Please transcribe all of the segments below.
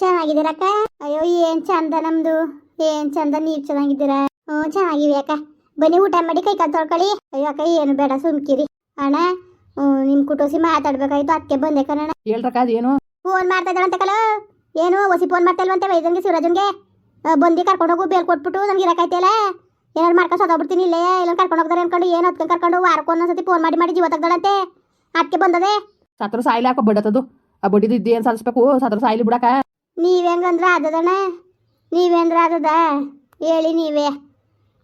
ಚೆನ್ನಾಗಿದ್ದೀರಕ್ಕ ಅಯ್ಯೋ ಏನ್ ಚಂದ ನಮ್ದು. ಏನ್ ಚಂದ ನೀವ್ ಚೆನ್ನಾಗಿದ್ದೀರಾ? ಹ್ಮ್ ಚೆನ್ನಾಗಿವೆ ಅಕ್ಕ. ಬನ್ನಿ ಊಟ ಮಾಡಿ ಕೈ ಕಾಲು ತೊಳ್ಕೊಳ್ಳಿ. ಅಯ್ಯೋ ಅಕ್ಕ ಏನು ಬೇಡ ಸುಮ್ಕಿರಿ. ಅಣ್ಣ ಹ್ಮ್, ನಿಮ್ ಕುಟೋಸಿ ಮಾತಾಡ್ಬೇಕಾಯ್ತು. ಅದಕ್ಕೆ ಬಂದೆ ಕಣ ಹೇಳ್ರಕ್ಕ ಅದೇನು? ಫೋನ್ ಮಾಡ್ತಾ ಇದ್ದಾಳಂತೆ ಕಲ. ಏನು ಹೊಸಿ ಫೋನ್ ಮಾಡ್ತಾ ಇಲ್ವಂತೆ ವೈದ್ಯನ್ಗೆ ಶಿವರಾಜನ್ಗೆ ಆ, ಕರ್ಕೊಂಡು ಹೋಗು ಬೇಲ್ ಕೊಟ್ಬಿಟ್ಟು ನಮ್ಗೆ ಇರಕಾಯ್ತಿಲ್ಲ ಏನಾರು ಮಾಡ್ಕೊಂಡು ಸದೋಗ್ಬಿಡ್ತೀನಿ ಇಲ್ಲೇ ಇಲ್ಲ ಕರ್ಕೊಂಡು ಹೋಗ್ತಾರೆ ಅನ್ಕೊಂಡು ಏನು ಹೊತ್ಕೊಂಡು ಕರ್ಕೊಂಡು ವಾರಕ್ಕೆ ಒಂದೊಂದ್ಸತಿ ಫೋನ್ ಮಾಡಿ ಮಾಡಿ ಜೀವ ತೆಗ್ದಾಳಂತೆ. ಅದಕ್ಕೆ ಬಂದದೆ. ಸತ್ರ ಸಾಯಿಲಿ ಹಾಕೋ ಬಡತದು. ಆ ಬಡಿದು ಇದ್ದೇನು ಸಲ್ಸ್ಬೇಕು? ಸತ್ರ ಸಾಯಿಲಿ ಬಿಡಕ ನೀವೇಂಗಂದ್ರ ಆದದಣ್ಣ ನೀವೇಂದ್ರ ಆದದ? ಹೇಳಿ ನೀವೇ.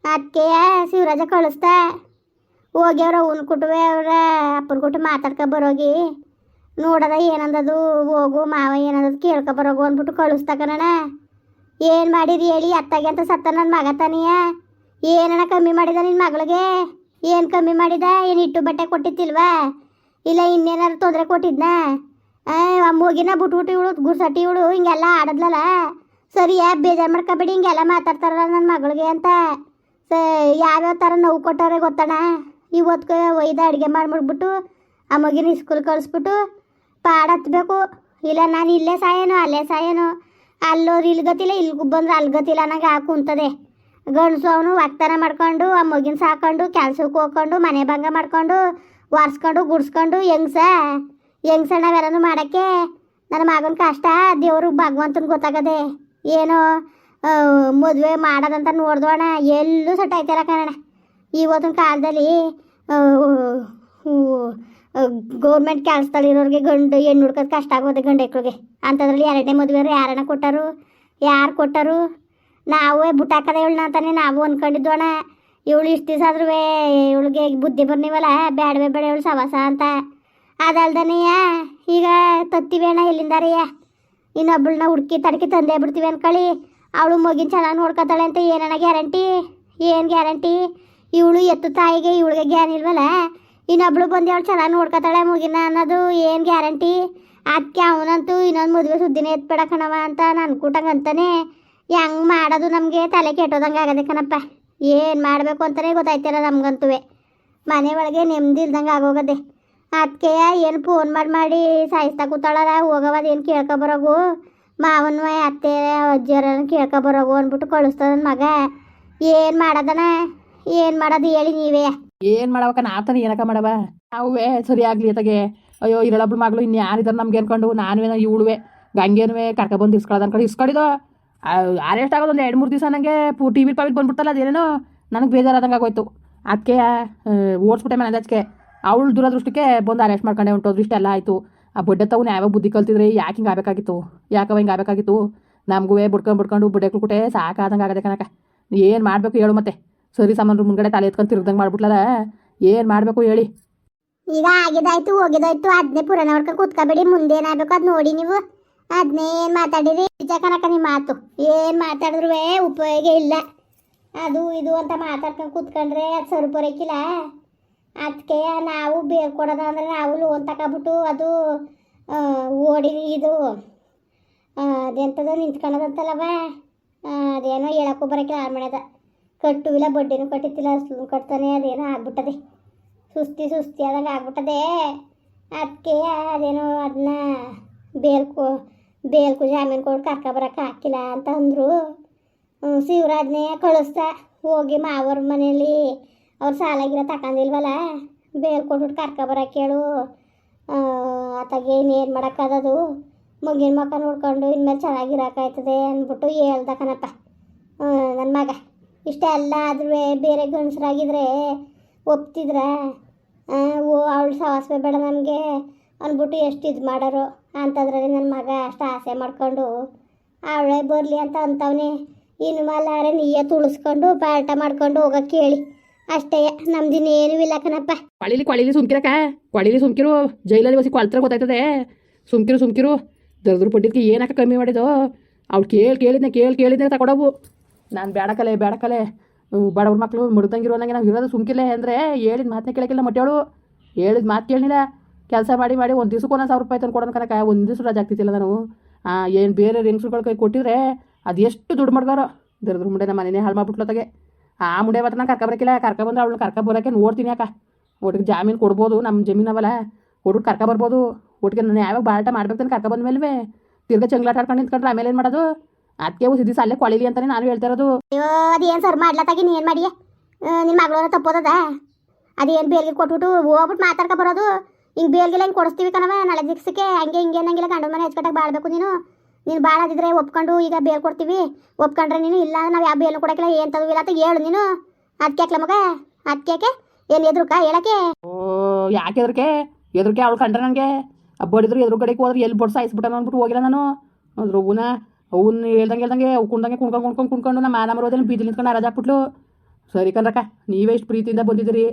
ಅದಕ್ಕೆ ಶಿವರಾಜ ಕಳಿಸ್ತಾ ಹೋಗ್ಯವ್ರ ಅವ್ನ ಕುಟುವೆ ಅವ್ರ ಅಪ್ಪನ ಕುಟು ಮಾತಾಡ್ಕೊ ಬರೋಗಿ. ನೋಡದ ಏನಂದದು, ಹೋಗು ಮಾವ ಏನಂದದು ಕೇಳ್ಕೊ ಬರೋಗು ಅಂದ್ಬಿಟ್ಟು ಕಳಿಸ್ತಾ ಏನು ಮಾಡಿರಿ ಹೇಳಿ ಅತ್ತಾಗೆ ಅಂತ ಸತ್ತ ನನ್ನ ಮಗ ತಾನಿಯ. ಏನಣ್ಣ ಕಮ್ಮಿ ಮಾಡಿದ ನಿನ್ನ ಮಗಳಿಗೆ? ಏನು ಕಮ್ಮಿ ಮಾಡಿದ? ಏನು ಇಟ್ಟು ಬಟ್ಟೆ ಕೊಟ್ಟಿತ್ತಿಲ್ವಾ? ಇಲ್ಲ ಇನ್ನೇನಾದ್ರು ತೊಂದರೆ ಕೊಟ್ಟಿದ್ನಾ? ಆ ಮೂಗಿನ ಬಿಟ್ಬಿಟ್ಟು ಇವಳು ಗುರ್ಸಟ್ಟಿ ಇವಳು ಹಿಂಗೆಲ್ಲ ಆಡದ್ಲಲ್ಲ? ಸರಿಯಾ ಬೇಜಾರು ಮಾಡ್ಕೊಬೇಡಿ, ಹಿಂಗೆಲ್ಲ ಮಾತಾಡ್ತಾರಲ್ಲ ನನ್ನ ಮಗಳಿಗೆ ಅಂತ. ಸ, ಯಾವ್ಯಾವ ಥರ ನೋವು ಕೊಟ್ಟವ್ರೆ ಗೊತ್ತಣ್ಣ? ಇವತ್ತು ಒಯ್ದು ಅಡುಗೆ ಮಾಡಿಬಿಟ್ಬಿಟ್ಟು, ಆ ಮಗಿನ ಸ್ಕೂಲ್ ಕಳಿಸ್ಬಿಟ್ಟು ಪಾಡ ಹತ್ಬೇಕು. ಇಲ್ಲ, ನಾನು ಇಲ್ಲೇ ಸಾಯೇನು, ಅಲ್ಲೇ ಸಾಯೇನು. ಅಲ್ಲೋರು ಇಲ್ಲಿ ಗೊತ್ತಿಲ್ಲ ಇಲ್ಲಿ ಬಂದ್ರೆ ಅಲ್ಲಿ ಗೊತ್ತಿಲ್ಲ ನಂಗೆ ಆ ಕುಂತದೆ. ಗಂಡಸು ಅವನು ವಾಕ್ತನ ಮಾಡ್ಕೊಂಡು, ಆ ಮಗಿನ ಸಾಕೊಂಡು ಕೆಲ್ಸಕ್ಕೆ ಹೋಗ್ಕೊಂಡು, ಮನೆ ಭಂಗ ಮಾಡ್ಕೊಂಡು ಒರೆಸ್ಕೊಂಡು ಗುಡ್ಸ್ಕೊಂಡು, ಹೆಂಗ್ಸ? ಹೆಂಗ್ಸ ವೆರನು ಮಾಡೋಕ್ಕೆ ನನ್ನ ಮಗನ ಕಷ್ಟ, ದೇವರು ಭಗವಂತನ ಗೊತ್ತಾಗದೆ. ಏನೋ ಮದುವೆ ಮಾಡೋದಂತ ನೋಡ್ದೋಣ ಎಲ್ಲೂ ಸೆಟ್ ಆಯ್ತಿಲ್ಲ ಕಣ ಇವತ್ತಿನ ಕಾಲದಲ್ಲಿ ಗೌರ್ಮೆಂಟ್ ಕೆಲಸದಲ್ಲಿರೋರಿಗೆ ಗಂಡು ಹೆಣ್ಣು ಹುಡ್ಕೋದು ಕಷ್ಟ ಆಗೋದೆ ಗಂಡು ಹೆಕ್ಳಿಗೆ. ಅಂಥದ್ರಲ್ಲಿ ಎರಡನೇ ಮದುವೆ ಯಾರನ್ನ ಕೊಟ್ಟರು? ಯಾರು ಕೊಟ್ಟರು? ನಾವೇ ಬುಟ್ಟಾಕದ ಇವಳನ್ನ ಅಂತಾನೆ ನಾವು ಅಂದ್ಕೊಂಡಿದ್ದೋಣ ಇವಳು ಇಷ್ಟು ದಿವಸ ಆದ್ರೂ ಇವಳಿಗೆ ಬುದ್ಧಿ ಬರ್ನಿವಲ್ಲ ಬೇಡವೇ ಬೇಡ ಇವಳು ಸವಾಸ ಅಂತ. ಅದಲ್ದನೆಯ, ಈಗ ತತ್ತಿವೇಣ ಇಲ್ಲಿಂದ ಇಲ್ಲಿಂದಾರೆಯ ಇನ್ನೊಬ್ಬಳನ್ನ ಹುಡುಕಿ ತಡಕಿ ತಂದೇ ಬಿಡ್ತೀವಿ ಅನ್ಕೊಳ್ಳಿ ಅವಳು ಮಗಿನ ಚೆನ್ನಾಗಿ ನೋಡ್ಕೊತಾಳೆ ಅಂತ ಏನಣ್ಣ ಗ್ಯಾರಂಟಿ? ಏನು ಗ್ಯಾರಂಟಿ? ಇವಳು ಎತ್ತು ತಾಯಿಗೆ ಇವಳಿಗೆ ಗ್ಯಾನ್ ಇಲ್ವಲ್ಲ? ಇನ್ನೊಬ್ಳು ಬಂದು ಅವಳು ಚೆನ್ನಾಗಿ ನೋಡ್ಕೊತಾಳೆ ಮುಗಿನ ಅನ್ನೋದು ಏನು ಗ್ಯಾರಂಟಿ? ಅದಕ್ಕೆ ಅವನಂತೂ ಇನ್ನೊಂದು ಮದುವೆ ಸುದ್ದಿನೇ ಎತ್ಬೇಡ ಅಂತ ನಾನು ಅಂತಾನೆ. ಹೆಂಗೆ ಮಾಡೋದು ನಮಗೆ ತಲೆ ಕೆಟ್ಟೋದಂಗೆ ಆಗದೆ ಕಣಪ್ಪ. ಏನು ಮಾಡಬೇಕು ಅಂತಲೇ ಗೊತ್ತಾಯ್ತಲ್ಲ ನಮ್ಗಂತೂ ಮನೆ ಒಳಗೆ ನೆಮ್ಮದಿ ಇಲ್ದಂಗೆ ಆಗೋಗದೆ. ಅದಕ್ಕೆ ಏನು ಫೋನ್ ಮಾಡಿ ಮಾಡಿ ಸಾಯಿಸ್ತಾ ಕೂತಾಳಲ್ಲ ಹೋಗವ ಅದೇನು ಕೇಳ್ಕೊಬರೋಗು ಮಾವನ ಅತ್ತೆ ಕೇಳ್ಕೊ ಕೇಳ್ಕೊಬರೋಗು ಅಂದ್ಬಿಟ್ಟು ಕಳಿಸ್ತದ ಮಗ. ಏನು ಮಾಡೋದನ? ಏನು ಮಾಡೋದು ಹೇಳಿ ನೀವೇ. ಏನು ಮಾಡಬೇಕ ನಾತನ ತಾನೇ ಏನಕ್ಕ ಮಾಡವ? ಅವೇ ಸರಿ ಆಗಲಿ ಅತ್ತಗೆ. ಅಯ್ಯೋ, ಇರಳೊಬ್ಳು ಮಗಳು ಇನ್ನು ಯಾರಿದಾರೆ ನಮ್ಗೆ ಅನ್ಕೊಂಡು ನಾನುವೇನೋ ಇವಳುವೆ. ಗಂಗೆನುವೆ ಕರ್ಕೊಬಂದು ಇಸ್ಕೊಳ್ಳೋದು ಅನ್ಕೊಂಡು ಇಸ್ಕೊಂಡಿದ್ದು ಅರೆಸ್ಟ್ ಆಗೋದು ಒಂದು ಎರಡು ಮೂರು ದಿವಸ ನನಗೆ ಟಿ ವಿ ಪಾವಿಲ್ ಬಂದ್ಬಿಡ್ತಲ್ಲ, ಅದೇನೇನೋ? ನನಗೆ ಬೇಜಾರಾದಂಗೆ ಆಗೋಯ್ತು. ಅದಕ್ಕೆ ಓಡಿಸ್ಬಿಟ್ಟೆ ಮನೆ ಅದಕ್ಕೆ ಅವಳು ದುರದೃಷ್ಟಕ್ಕೆ ಬಂದು ಅರೆಸ್ಟ್ ಮಾಡ್ಕೊಂಡೆ ಅದೃಷ್ಟ ಎಲ್ಲ ಆಯಿತು. ಆ ಬಡ್ಡೆ ತಗೊಂಡು ಯಾವಾಗ ಬುದ್ಧಿ ಕಲ್ತಿದ್ರೆ? ಯಾಕೆ ಹಿಂಗೆ ಆಗಬೇಕಾಗಿತ್ತು? ಯಾಕವ ಹಿಂಗೆ ಆಗಬೇಕಾಗಿತ್ತು? ನಮಗೂ ಬಿಡ್ಕೊಂಡು ಬಿಡ್ಕೊಂಡು ಬಡ್ಡೆ ಕುಟೆ ಸಾಕಾದಂಗೆ ಆಗದೆ ಕನಕ ಏನು ಮಾಡಬೇಕು ಹೇಳು ಮತ್ತೆ. ಸರಿ ಸಾಮಾನು ಮುಂದ್ಗಡೆ ತಲೆ ಎತ್ಕೊಂಡು ತಿರುಗ್ದಂಗೆ ಮಾಡ್ಬಿಟ್ಲಲ್ಲ ಏನು ಮಾಡಬೇಕು ಹೇಳಿ. ಈಗ ಆಗಿದಾಯ್ತು, ಹೋಗಿದಾಯ್ತು. ಅದನ್ನೇ ಪುರಾಣ ಹೊಡ್ಕೊಂಡು ಕೂತ್ಕೋಬೇಡಿ. ಮುಂದೆ ಏನಾಗಬೇಕು ಅದು ನೋಡಿ ನೀವು. ಅದನ್ನೇ ಏನು ಮಾತಾಡಿರಿ? ನಿಜ ಕನಕ ನಿಮ್ಮ ಮಾತು. ಏನು ಮಾತಾಡಿದ್ರು ಉಪಯೋಗ ಇಲ್ಲ. ಅದು ಇದು ಅಂತ ಮಾತಾಡ್ಕೊಂಡು ಕೂತ್ಕೊಂಡ್ರೆ ಅದು ಸರಿಪೊರಕಿಲ್ಲ ಅದಕ್ಕೆ ನಾವು ಬೀಳ್ಕೊಡೋದು ಅಂದರೆ ನಾವು ಲೋನ್ ತಗೊಬಿಟ್ಟು ಅದು ಓಡಿ ಇದು ಅದೆಂಥದ್ದು ನಿಂತ್ಕೊಳ್ಳೋದಂತಲ್ಲವ ಅದೇನೋ ಹೇಳಕ್ಕೂ ಬರೋಕಿಲ್ಲ ಆರು ಮನೆದ ಕಟ್ಟುವಿಲ್ಲ, ಬಡ್ಡಿನೂ ಕಟ್ಟಿತ್ತಿಲ್ಲ ಸುಳ್ಳು ಕಟ್ತಾನೆ, ಅದೇನೋ ಆಗ್ಬಿಟ್ಟದೆ. ಸುಸ್ತಿ ಸುಸ್ತಿ ಆದಂಗೆ ಆಗ್ಬಿಟ್ಟದೆ. ಅದಕ್ಕೆ ಅದೇನೋ ಅದನ್ನ ಬೇಲ್ಕು ಬೇಲ್ಕು ಜಾಮೀನು ಕೊಟ್ಟು ಕರ್ಕೊಬರಕ್ಕೆ ಹಾಕಿಲ್ಲ ಅಂತ ಅಂದರು. ಶಿವರಾಜ್ನೇ ಕಳಿಸ್ತಾ ಹೋಗಿ ಮಾವರ ಮನೇಲಿ ಅವ್ರು ಸಾಲಾಗಿರೋ ತಗೊಂಡಿಲ್ವಲ್ಲ ಬೇರೆ ಕೊಟ್ಬಿಟ್ಟು ಕರ್ಕೊಬರಕ್ಕೆ ಹೇಳು ಆತಗೆ ಇನ್ನೇನು ಮಾಡೋಕ್ಕದದು ಮಗಿನ ಮಕ್ಕ ನೋಡ್ಕೊಂಡು ಇನ್ಮೇಲೆ ಚೆನ್ನಾಗಿರೋಕ್ಕಾಯ್ತದೆ ಅಂದ್ಬಿಟ್ಟು ಹೇಳ್ದ ಕಣಪ್ಪ. ನನ್ನ ಮಗ. ಇಷ್ಟೆಲ್ಲ ಆದ್ರೂ ಬೇರೆ ಗಂಡಸರಾಗಿದ್ರೆ ಒಪ್ತಿದ್ರ? ಓ, ಅವಳು ಸವಾಸವೇ ಬೇಡ ನಮಗೆ ಅಂದ್ಬಿಟ್ಟು ಎಷ್ಟು ಇದು ಮಾಡೋರು? ಅಂಥದ್ರಲ್ಲಿ ನನ್ನ ಮಗ ಅಷ್ಟು ಆಸೆ ಮಾಡ್ಕೊಂಡು ಅವಳೇ ಬರಲಿ ಅಂತ ಅಂತವನೇ. ಇನ್ನು ಮಲ್ಲಾರೆ ನೀಯ ತುಳಿಸ್ಕೊಂಡು ಪಾಠ ಮಾಡ್ಕೊಂಡು ಹೋಗಕ್ಕೆ ಹೇಳಿ ಅಷ್ಟೇ ಏನು ಇಲ್ಲ ಕಣಪ್ಪ. ಕೊಳಿಲಿ ಕೊಳಿಲಿ ಸುಮ್ಕಿರಕ ಕೊಳಿಲಿ ಸುಮ್ಕಿರು, ಜೈಲಲ್ಲಿ ಬಸಿ ಕೊಳ್ತರ ಗೊತ್ತಾಯ್ತದೆ. ಸುಮ್ಕಿರು ಸುಮ್ಕಿರು, ದರ್ದ್ರ ಪಟ್ಟಿದ್ಕೆ ಏನಕ್ಕ ಕಮ್ಮಿ ಮಾಡಿದ್ದು ಅವ್ಳು ಕೇಳಿ ಕೇಳಿದ್ನೆ ಕೇಳಿ ಕೇಳಿದ್ನೆ ತಗೊಡವು ನಾನು ಬೇಡಕಲೆ ಬೇಡಕಲೆ ಬಡವ್ರ ಮಕ್ಕಳು ಮುಡ್ದಂಗಿರೋ ನನಗೆ ನಾವು ಇರೋದು ಸುಮ್ಕಿಲ್ಲ ಅಂದರೆ ಹೇಳಿದ ಮಾತನ್ನ ಕೇಳಕ್ಕಿಲ್ಲ ಮೊಟ್ಟೆಳು. ಹೇಳಿದ ಮಾತು ಕೇಳಿಲ್ಲ ಕೆಲಸ ಮಾಡಿ ಮಾಡಿ ಒಂದು ದಿವ್ಸಕ್ಕೆ ಒಂದೊಂದು ಸಾವಿರ ರೂಪಾಯಿ ತಂದು ಕೊಡೋಣ ಕನಕ ಒಂದು ದಿವ್ಸ ರಜೆ ಆಗ್ತಿತ್ತಿಲ್ಲ ನಾನು. ಏನು ಬೇರೆ ಹೆಂಗ್ಸ್ರುಗಳ ಕೈ ಕೊಟ್ಟಿದ್ರೆ ಅದು ಎಷ್ಟು ದುಡ್ಡು ಮಾಡ್ದಾರೋ? ದರ್ದ್ರ ಮುಂಡೆ ನಮ್ಮ ಮನೆನೇ ಹಾಳು ಮಾಡ್ಬಿಟ್ಲತ್ತಾಗೆ ಆ ಮುಂಡೆ ಮಾತ್ರ ನಾನು ಬಂದ ಅವಳು ಕರ್ಕೊ ಬರೋಕೆ ನೋಡ್ತೀನಿ ಯಾಕೆ ಒಟ್ಟಿಗೆ ಜಾಮೀನು ಕೊಡ್ಬೋದು, ನಮ್ಮ ಜಮೀನು ಅವಲ್ಲ ಹುಡುಗರು ಕರ್ಕ ಬರ್ಬೋದು. ಒಟ್ಟಿಗೆ ನಾನು ಯಾವಾಗ ಬಾಳ್ಟ ಮಾಡ್ಬೇಕು ಕರ್ಕೊಬಂದ ಮೇಲೆ ತಿರ್ಗ ಚಂಗ್ಲಾಟ ಆಡ್ಕೊಂಡು ನಿಂತ್ಕೊಂಡ್ರೆ ಆಮೇಲೆ ಏನು ಮಾಡೋದು? ಅದಕ್ಕೆ ಸಿದ್ದಿ ಸಾಲೆ ಕೊಳಿಲಿ ಅಂತಾನೆ ನಾನು ಹೇಳ್ತಾ ಇರೋದು. ಅಯ್ಯೋ ಅದೇನು ಸರ್ ಮಾಡ್ಲತ್ತಾಗಿ ನೀನು ಏನು ಮಾಡಿ ನಿನ್ನ ಮಗಳನ್ನ ತಪ್ಪೋದದ? ಅದೇನು ಬೇಲ್ಗೆ ಕೊಟ್ಬಿಟ್ಟು ಹೋಗ್ಬಿಟ್ಟು ಮಾತಾಡ್ಕೊ ಬರೋದು? ಹಿಂಗೆ ಬೇಲ್ಗೆಲ್ಲ ಹಿಂಗೆ ಕೊಡಿಸ್ತೀವಿ ಕಣವ ನಾಳೆ ದಿಕ್ಸಕ್ಕೆ ಹಂಗೆ ಹಿಂಗೆ ಏನಂಗಿಲ್ಲ ಗಂಡನ ಮನೆ ಹೆಚ್ಕಟ್ಟಾಗ ಬಾಳ್ಬೇಕು ನೀನು. ನೀನು ಬಾಳದಿದ್ರೆ ಒಪ್ಕೊಂಡು ಈಗ ಬೇಲ್ ಕೊಡ್ತೀವಿ. ಒಪ್ಕೊಂಡ್ರೆ ನೀನು ಇಲ್ಲ, ನಾವು ಯಾವ ಬೇಲ್ ಕೊಡಕ್ಕಿಲ್ಲ, ಏನು ತಗೋ ಇಲ್ಲ ಅಂತ ಹೇಳು ನೀನು. ಅದಕ್ಕೆ ಮಗ? ಅದಕ್ಕೆ ಏನು ಎದ್ರುಕ ಹೇಳಕ್ಕೆ? ಓ, ಯಾಕೆ ಎದ್ರಕೆ? ಎದ್ರಕೆ ಅವಳು ಕಂಡ್ರೆ ನನಗೆ ಬಡಿದ್ರು ಎದುರು ಕಡೆಗೆ ಹೋದ್ರೆ, ಎಲ್ಲಿ ಬಡ್ಸ ಸಾಯಿಸ್ಬಿಟ್ಟಾನ ಅಂದ್ಬಿಟ್ಟು ಹೋಗಿಲ್ಲ ನಾನು. ಅದ್ರ ಅವ್ನ, ಅವ್ನು ಹೇಳ್ದಂಗೆ ಹೇಳ್ದಂಗೆ ಕುಂಡಂಗೆ ಕುಣ್ಕೊಂಡು ಕುಣ್ಕೊಂಡು ಕುಣ್ಕೊಂಡು ನಮ್ಮ ಮಾನ ಮರೋದಲ್ಲಿ ಬೀದಿ ನಿಂತ್ಕೊಂಡು ಅರಾಜ್ ಹಾಕ್ಬಿಟ್ಲು ಸರಿ ಕಣ್ರಕ್ಕ, ನೀವೇ ಇಷ್ಟು ಪ್ರೀತಿಯಿಂದ ಬಂದಿದ್ದೀರಿ.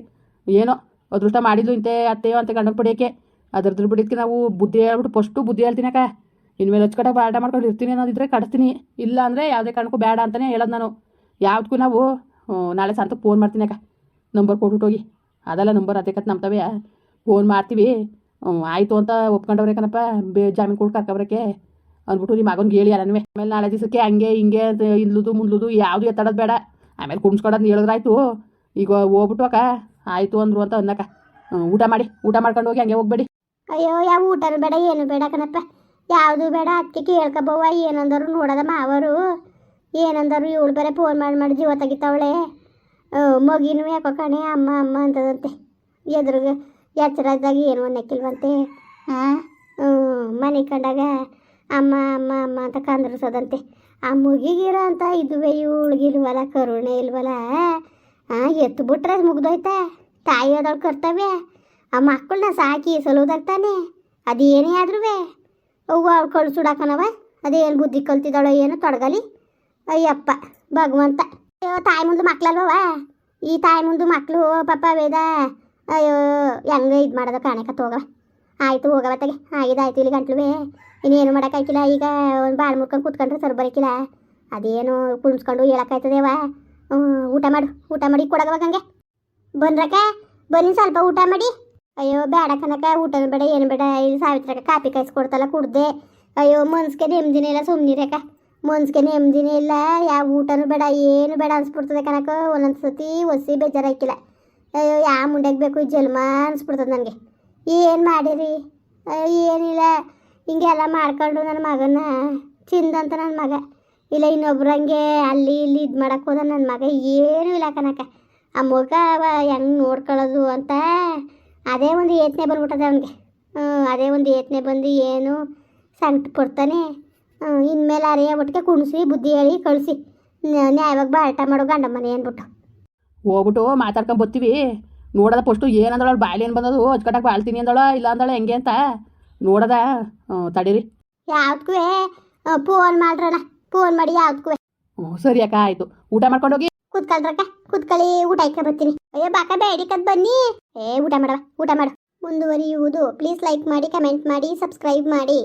ಏನೋ ಅದೃಷ್ಟ ಮಾಡಿದ್ಲು ಇಂತೆ, ಅತ್ತೆಯೋ ಅಂತ ಗಂಡನ ಪಡಿಯೋಕ್ಕೆ. ಅದ್ರದ್ರ ಬಿಡಿದ್ಕೆ ನಾವು ಬುದ್ಧಿ ಹೇಳ್ಬಿಟ್ಟು ಫಸ್ಟು ಬುದ್ಧಿ ಹೇಳ್ತೀನಕ್ಕ. ಇನ್ಮೇಲೆ ಹಚ್ಕಟ್ಟ ಪಾಠ ಮಾಡ್ಕೊಂಡು ಇರ್ತೀನಿ ಅನ್ನೋದಿದ್ರೆ ಕಡಿಸ್ತೀನಿ. ಇಲ್ಲ ಅಂದರೆ ಯಾವುದೇ ಕಾರಣಕ್ಕೂ ಬೇಡ ಅಂತಲೇ ಹೇಳೋದು ನಾನು. ಯಾವ್ದಕ್ಕೂ ನಾವು ನಾಳೆ ಸಂತ ಫೋನ್ ಮಾಡ್ತೀನಿ ಅಕ್ಕ. ನಂಬರ್ ಕೊಟ್ಬಿಟ್ಟೋಗಿ ಅದೆಲ್ಲ ನಂಬರ್ ಅದಕ್ಕೆ ನಂಬ್ತವೆ ಫೋನ್ ಮಾಡ್ತೀವಿ. ಆಯಿತು ಅಂತ ಒಪ್ಕೊಂಡವ್ರೆ ಕಣಪ್ಪ. ಬೇ, ಜಾಮೀನು ಕೊಟ್ಟು ಕರ್ಕೊಬ್ರಕ್ಕೆ ಅಂದ್ಬಿಟ್ಟು ನಿಮ್ಮ ಮಗನಿಗೆ ಹೇಳಿ ಅಲ್ಲನ್ವೇ ಆಮೇಲೆ ನಾಳೆ ದಿವಸಕ್ಕೆ ಹಂಗೆ ಹಿಂಗೆ ಅಂತ ಇಲ್ಲದು ಮುಂದ್ಲುದು ಯಾವುದು ಎತ್ತಡೋದು ಬೇಡ. ಆಮೇಲೆ ಕುಣ್ಸ್ಕೊಡೋದು ಹೇಳಿದ್ರಾಯ್ತು ಈಗ ಹೋಗ್ಬಿಟ್ಟು ಅಕ್ಕ. ಆಯಿತು ಅಂದ್ರು ಅಂತ ಅನ್ನಕ್ಕ ಊಟ ಮಾಡಿ. ಊಟ ಮಾಡ್ಕೊಂಡು ಹೋಗಿ ಹಂಗೆ ಹೋಗ್ಬೇಡಿ. ಅಯ್ಯೋ, ಯಾವ ಊಟನೂ ಬೇಡ, ಏನು ಬೇಡ ಕಣಪ್ಪ. ಯಾವುದು ಬೇಡ ಅದಕ್ಕೆ ಕೇಳ್ಕೊಬವ್ವ ಏನಂದರು ನೋಡದ ಮಾವರು. ಏನಂದರು, ಇವಳು ಬೇರೆ ಫೋನ್ ಮಾಡಿ ಮಾಡಿ ಜೀವ ತೆಗಿತಾವಳೆ. ಮಗಿನೂ ಯಾಕೋ ಕಣೆ, ಅಮ್ಮ ಅಮ್ಮ ಅಂತದಂತೆ. ಎದುರುಗೆ ಎಚ್ಚರದಾಗ ಏನು ಅನ್ನಕ್ಕಿಲ್ವಂತೆ. ಹಾಂ ಮನೆ ಕಂಡಾಗ ಅಮ್ಮ ಅಮ್ಮ ಅಮ್ಮ ಅಂತ ಕಂದ್ರಸದಂತೆ. ಆ ಮುಗಿಗಿರೋ ಅಂತ ಇದುವೆ ಇವಳಿಗಿಲ್ವಲ್ಲ ಕರುಣೆ ಇಲ್ವಲ್ಲ ಹಾಂ ಎತ್ತು ಬಿಟ್ರೆ ಮುಗ್ದೋಯ್ತಾ? ತಾಯಿ ಅದಳು ಕರ್ತವ್ಯ. ಆ ಮಕ್ಕಳನ್ನ ಸಾಕಿ ಸಲುವುದಾಗ್ತಾನೆ ಅದೇನೇ ಆದ್ರೂ ಅವ್ವ ಅವ್ಳು ಕಳ್ಸುಡಾಕನವ ಅದೇನು ಬುದ್ಧಿ ಕಲ್ತಿದ್ದಾಳೋ ಏನೋ ತೊಡಗಲಿ? ಅಯ್ಯಪ್ಪ, ಭಗವಂತ. ಅಯ್ಯೋ, ತಾಯಿ ಮುಂದೆ ಮಕ್ಳಲ್ವವ ಈ ತಾಯಿ ಮುಂದೆ ಮಕ್ಕಳು ಪಾಪ ವೇದ. ಅಯ್ಯೋ, ಹೆಂಗೆ ಇದು ಮಾಡೋದು ಕಾಣಕತ್ತ ಹೋಗವ ಆಯಿತು, ಹೋಗವ ತಗೆ. ಆಗಿದಾಯ್ತು ಇಲ್ಲಿ ಗಂಟ್ಲುವೆ. ಇನ್ನೇನು ಮಾಡೋಕ್ಕಾಯ್ತಿಲ್ಲ ಈಗ ಒಂದು ಬಾಳು ಮುರ್ಕೊಂಡು ಕೂತ್ಕೊಂಡ್ರೆ ಸರ್ ಬರೋಕ್ಕಿಲ್ಲ ಅದೇನು ಕುಣಿಸ್ಕೊಂಡು ಹೇಳಕ್ಕಾಯ್ತದೇವ ಊಟ ಮಾಡು, ಊಟ ಮಾಡಿ ಕೊಡಗವಾಗ ಹಂಗೆ ಬಂದ್ರಕ್ಕ? ಬನ್ನಿ ಸ್ವಲ್ಪ ಊಟ ಮಾಡಿ. ಅಯ್ಯೋ, ಬೇಡ ಕನಕ ಊಟನ ಬೇಡ, ಏನು ಬೇಡ. ಇಲ್ಲಿ ಸಾವಿತ್ರಕ್ಕ ಕಾಪಿ ಕಾಯಿಸ್ಕೊಡ್ತಲ್ಲ ಕುಡ್ದೆ. ಅಯ್ಯೋ, ಮನ್ಸ್ಗೆ ನೆಮ್ಮದಿನ ಇಲ್ಲ ಸುಮ್ಮನಿರಕ್ಕ ಮನ್ಸ್ಗೆ ನೆಮ್ಮದಿನ ಇಲ್ಲ, ಯಾವ ಊಟನೂ ಬೇಡ, ಏನು ಬೇಡ ಅನ್ಸ್ಬಿಡ್ತದೆ ಕನಕ ಒಂದೊಂದು ಸತಿ ಒಸಿ ಬೇಜಾರಾಯ್ಕಿಲ್ಲ. ಅಯ್ಯೋ, ಯಾವ ಮುಂಡೆಗೆ ಬೇಕು ಜಲ್ಮ ಅನ್ಸ್ಬಿಡ್ತದೆ ನನಗೆ. ಏನು ಮಾಡಿರಿ? ಅಯ್ಯೋ, ಏನಿಲ್ಲ. ಹಿಂಗೆಲ್ಲ ಮಾಡ್ಕೊಂಡು ನನ್ನ ಮಗನ ಚಿಂದಂತ ನನ್ನ ಮಗ. ಇಲ್ಲ ಇನ್ನೊಬ್ರಂಗೆ ಅಲ್ಲಿ ಇಲ್ಲಿ ಇದು ಮಾಡಕ್ಕೆ ಹೋದ ನನ್ನ ಮಗ. ಏನೂ ಇಲ್ಲ ಕನಕ ಆ ಮಗ ಹೆಂಗೆ ನೋಡ್ಕೊಳ್ಳೋದು ಅಂತ ಅದೇ ಒಂದು ಏತನೆ ಬಂದ್ಬಿಟ್ಟದೆ ಅವನಿಗೆ. ಅದೇ ಒಂದು ಏತನೆ ಬಂದು ಏನು ಸಂಕಟ ಪಡ್ತಾನೆ. ಇನ್ಮೇಲೆ ಅರೆಯ ಒಟ್ಟಿಗೆ ಕುಣಿಸಿ ಬುದ್ಧಿ ಹೇಳಿ ಕಳಿಸಿ. ನ್ಯಾಯವಾಗಿ ಬಾಟ ಮಾಡೋ ಗಂಡ ಮನೆ ಅಂದ್ಬಿಟ್ಟು. ಹೋಗ್ಬಿಟ್ಟು ಮಾತಾಡ್ಕೊಂಡು ಬರ್ತೀವಿ. ನೋಡದ ಫಸ್ಟು ಏನಂದಳ ಬಾಯಲ್ಲಿ ಏನು ಬಂದದು? ಅಚ್ಕಟ್ಟಾಗಿ ಬಾಳ್ತೀನಿ ಅಂದಳ ಇಲ್ಲ ಅಂದಳ ಹೆಂಗೆ ಅಂತ. ನೋಡದ ತಡೀರಿ. ಯಾವ್ದಕ್ಕೂ ಫೋನ್ ಮಾಡ್ರಣ. ಫೋನ್ ಮಾಡಿ ಯಾವ್ದಕ್ಕೂ ಹ್ಞೂ ಸರಿ ಅಕ್ಕ ಆಯಿತು. ಊಟ ಮಾಡ್ಕೊಂಡು ಹೋಗಿ ಕೂತ್ಕೊಳ್ರಕ್ಕ ಕೂತ್ಕೊಳ್ಳಿ ಊಟ ಇಕ್ಕ ಬರ್ತೀನಿ. ಅಯ್ಯೋ, ಬಾಕ ಬೇಡಿಕದ್ ಬನ್ನಿ. ಏ, ಊಟ ಮಾಡವ, ಊಟ ಮಾಡು. ಮುಂದುವರಿಯುವುದು. ಪ್ಲೀಸ್ ಲೈಕ್ ಮಾಡಿ ಕಮೆಂಟ್ ಮಾಡಿ ಸಬ್ಸ್ಕ್ರೈಬ್ ಮಾಡಿ.